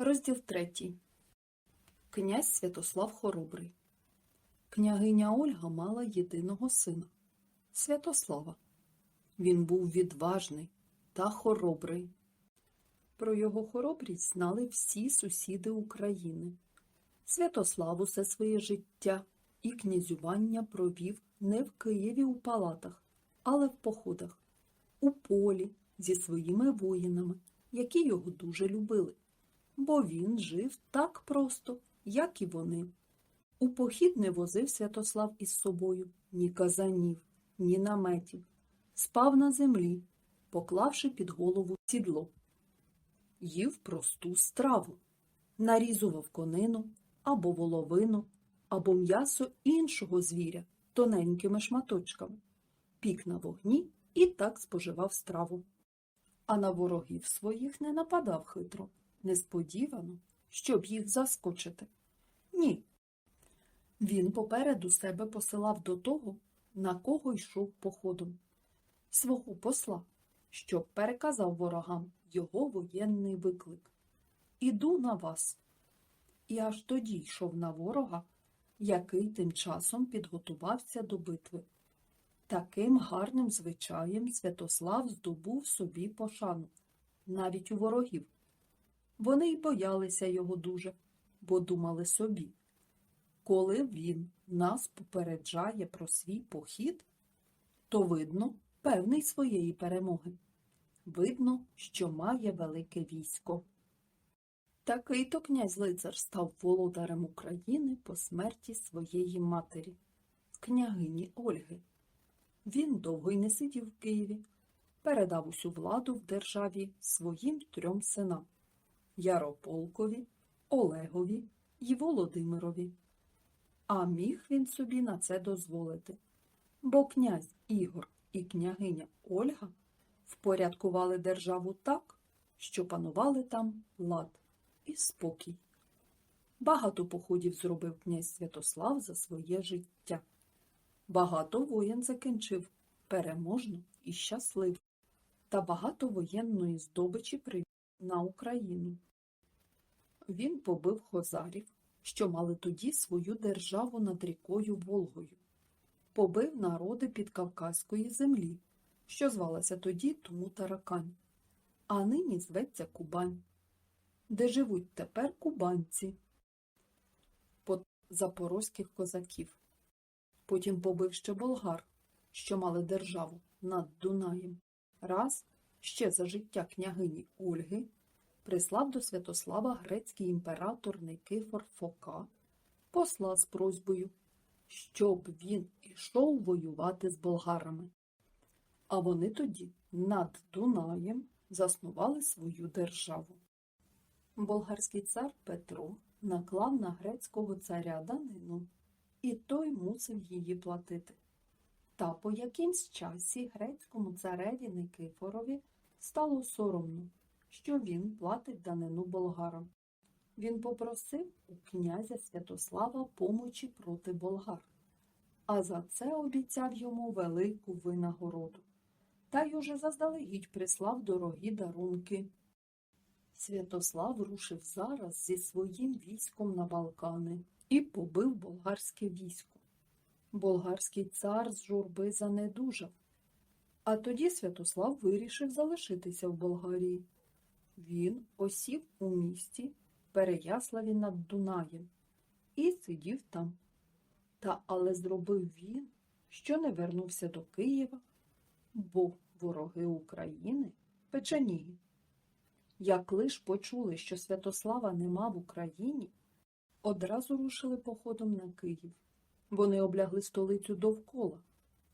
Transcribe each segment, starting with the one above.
Розділ третій. Князь Святослав Хоробрий. Княгиня Ольга мала єдиного сина Святослава. Він був відважний та хоробрий. Про його хоробрість знали всі сусіди України. Святослав усе своє життя і князювання провів не в Києві у палатах, але в походах, у полі зі своїми воїнами, які його дуже любили, бо він жив так просто, як і вони. У похід не возив Святослав із собою ні казанів, ні наметів, спав на землі, поклавши під голову сідло. Їв просту страву, нарізував конину або воловину, або м'ясо іншого звіря тоненькими шматочками, пік на вогні і так споживав страву. А на ворогів своїх не нападав хитро, несподівано, щоб їх заскочити. Ні. Він попереду себе посилав до того, на кого йшов походом, свого посла, щоб переказав ворогам його воєнний виклик. Іду на вас. І аж тоді йшов на ворога, який тим часом підготувався до битви. Таким гарним звичаєм Святослав здобув собі пошану, навіть у ворогів. Вони й боялися його дуже, бо думали собі. Коли він нас попереджає про свій похід, то видно певний своєї перемоги. Видно, що має велике військо. Такий то князь лицар став володарем України по смерті своєї матері, княгині Ольги. Він довго й не сидів в Києві, передав усю владу в державі своїм трьом синам Ярополкові, Олегові й Володимирові. А міг він собі на це дозволити, бо князь Ігор і княгиня Ольга впорядкували державу так, що панували там лад і спокій. Багато походів зробив князь Святослав за своє життя. Багато воєн закінчив переможно і щасливо, та багато воєнної здобичі привів на Україну. Він побив хозарів, що мали тоді свою державу над рікою Волгою, побив народи підкавказької землі, що звалася тоді тому Таракань, а нині зветься Кубань, де живуть тепер кубанці, под запорозьких козаків. Потім побив ще болгар, що мали державу над Дунаєм. Раз, ще за життя княгині Ольги, прислав до Святослава грецький імператор Никифор Фока посла з просьбою, щоб він ішов воювати з болгарами. А вони тоді над Дунаєм заснували свою державу. Болгарський цар Петро наклав на грецького царя данину і той мусив її платити. Та по якимсь часі грецькому цареві Никифорові стало соромно, що він платить данину болгарам. Він попросив у князя Святослава помочі проти болгар, а за це обіцяв йому велику винагороду. Та й уже заздалегідь прислав дорогі дарунки. Святослав рушив зараз зі своїм військом на Балкани і побив болгарське військо. Болгарський цар з журби занедужав. А тоді Святослав вирішив залишитися в Болгарії. Він осів у місті Переяславі над Дунаєм і сидів там. Та але зробив він, що не вернувся до Києва, бо вороги України печеніги. Як лиш почули, що Святослава нема в Україні, одразу рушили походом на Київ. Вони облягли столицю довкола,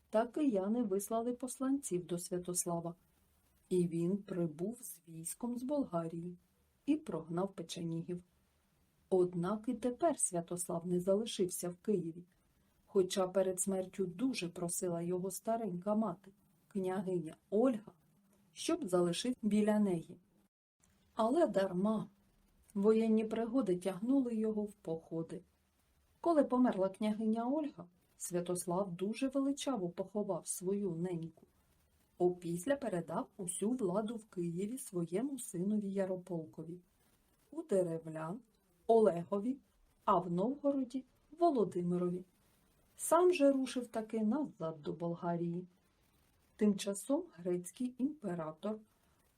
та кияни вислали посланців до Святослава, і він прибув з військом з Болгарії і прогнав печенігів. Однак і тепер Святослав не залишився в Києві, хоча перед смертю дуже просила його старенька мати, княгиня Ольга, щоб залишити біля неї. Але дарма. Воєнні пригоди тягнули його в походи. Коли померла княгиня Ольга, Святослав дуже величаво поховав свою неньку. Опісля передав усю владу в Києві своєму синові Ярополкові. у деревлян, Олегові, а в Новгороді Володимирові. Сам же рушив таки назад до Болгарії. Тим часом грецький імператор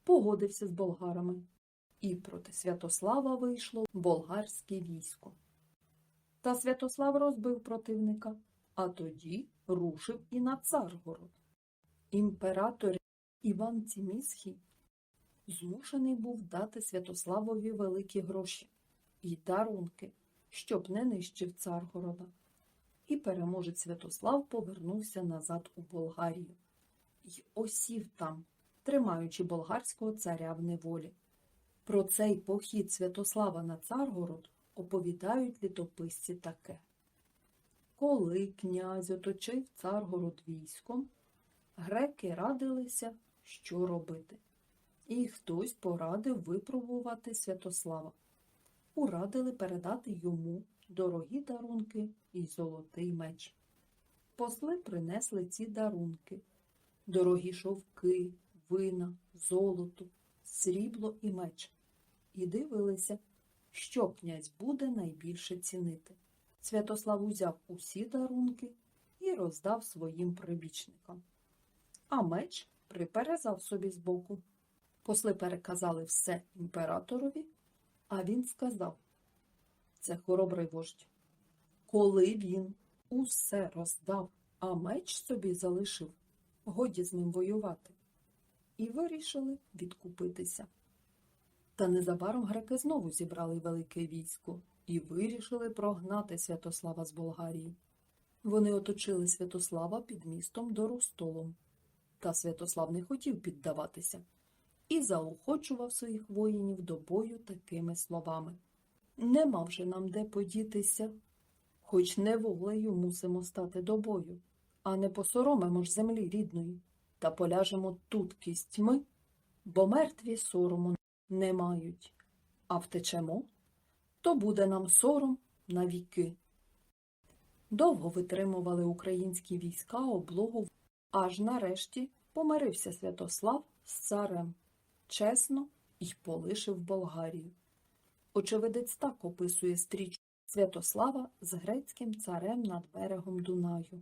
погодився з болгарами, і проти Святослава вийшло болгарське військо. Та Святослав розбив противника, а тоді рушив і на Царгород. Імператор Іван Цімісхій змушений був дати Святославові великі гроші і дарунки, щоб не нищив Царгорода. І переможець Святослав повернувся назад у Болгарію й осів там, тримаючи болгарського царя в неволі. Про цей похід Святослава на Царгород оповідають літописці таке. Коли князь оточив Царгород військом, греки радилися, що робити. І хтось порадив випробувати Святослава. Урадили передати йому дорогі дарунки і золотий меч. Посли принесли ці дарунки дорогі шовки, вина, золото, срібло і меч, і дивилися, що князь буде найбільше цінити. Святослав узяв усі дарунки і роздав своїм прибічникам. А меч приперезав собі збоку. Посли переказали все імператорові, а він сказав це хоробрий вождь. Коли він усе роздав, а меч собі залишив, годі з ним воювати. І вирішили відкупитися. Та незабаром греки знову зібрали велике військо і вирішили прогнати Святослава з Болгарії. Вони оточили Святослава під містом Доростолом. Та Святослав не хотів піддаватися і заохочував своїх воїнів до бою такими словами. Нема вже нам де подітися, хоч неволею мусимо стати до бою, а не посоромимо ж землі рідної, та поляжемо тут кістьми, бо мертві сорому не мають, а втечемо, то буде нам сором на віки. Довго витримували українські війська облогу, аж нарешті помирився Святослав з царем, чесно й полишив Болгарію. Очевидець так описує стріч Святослава з грецьким царем над берегом Дунаю.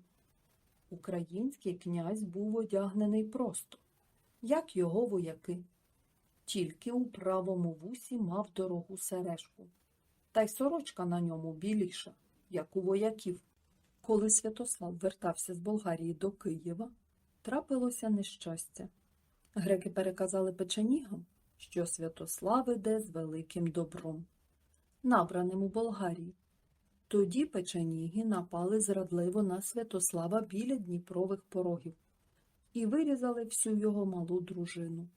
Український князь був одягнений просто, як його вояки, тільки у правому вусі мав дорогу сережку, та й сорочка на ньому біліша, як у вояків. Коли Святослав вертався з Болгарії до Києва, трапилося нещастя. Греки переказали печенігам, що Святослав іде з великим добром, набраним у Болгарії. Тоді печеніги напали зрадливо на Святослава біля Дніпрових порогів і вирізали всю його малу дружину.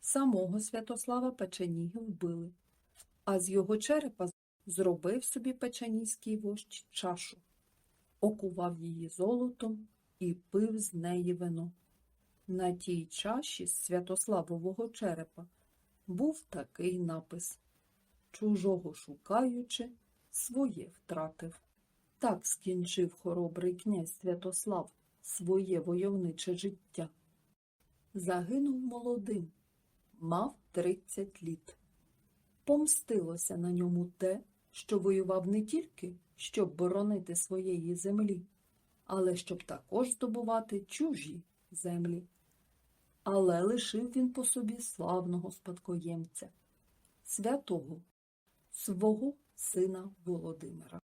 Самого Святослава печеніги вбили, а з його черепа зробив собі печенійський вождь чашу, окував її золотом і пив з неї вино. На тій чаші з Святославового черепа був такий напис Чужого шукаючи, своє втратив. Так скінчив хоробрий князь Святослав своє войовниче життя. Загинув молодим, мав тридцять літ. Помстилося на ньому те, що воював не тільки, щоб боронити своєї землі, але щоб також здобувати чужі землі. Але лишив він по собі славного спадкоємця, святого, свого сина Володимира.